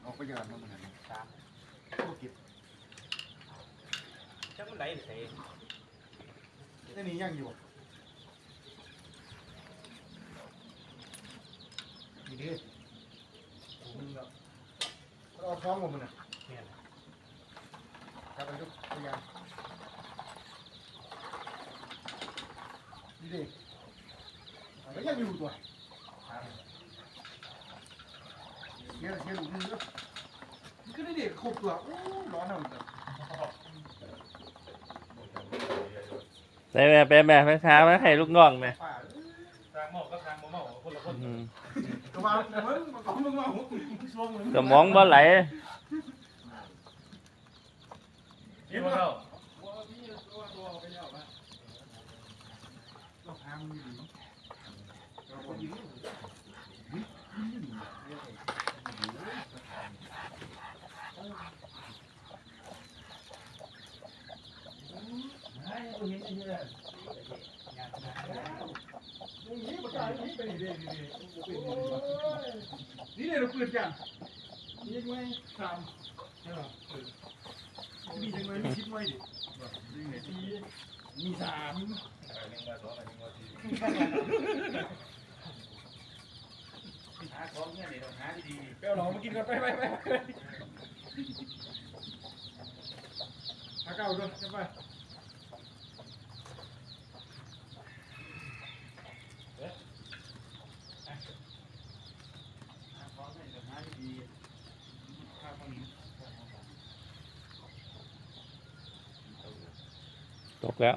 เอาไปยานมาเหมือนกันสามโอ้เก็บจังมันไหลใส่นี่นี่ยังอยู่นี่ดิมึงก็เอาท้องมามันน่ะเนี่ยจับไปทุกพยานนี่ดิแล้วยังอยู่ตัว เสียลูกมือเด้อมันก็ได้เด็กครบตัวอ้ร้อนเอาอีกแล้วไปแม่ไปแม่ไปช้ามาให้ลูกน้องแม่ป่าเอ้ยทางหมอกก็ทางบ่เมาคนละคนอืมก็มามึงมาของมึงมาหัวมึงช่วงมึงสมองบ่ไหลนี่บ่เมว่าพี่ตัวตัวเอาไปแล้วนะเราทางมึงดีเราคนอยู่นี่เฮ้ยมึงอยู่นี่เรียกไอ้ ให้กูเห็ นี่เลยเราเปิดกันนี่ยังไงสามใช่ป่ะมียังไงมีชิดไว้ดินี่ไงที่มีสามหาของเนี่ยเนี่ต้องหาดีไปเอาหลอมากินกันไปไปไปหาเก้าด้วยจะไป ๆหาของเนี่ยต้องหาดี ข้าวนี้ ตกแล้ว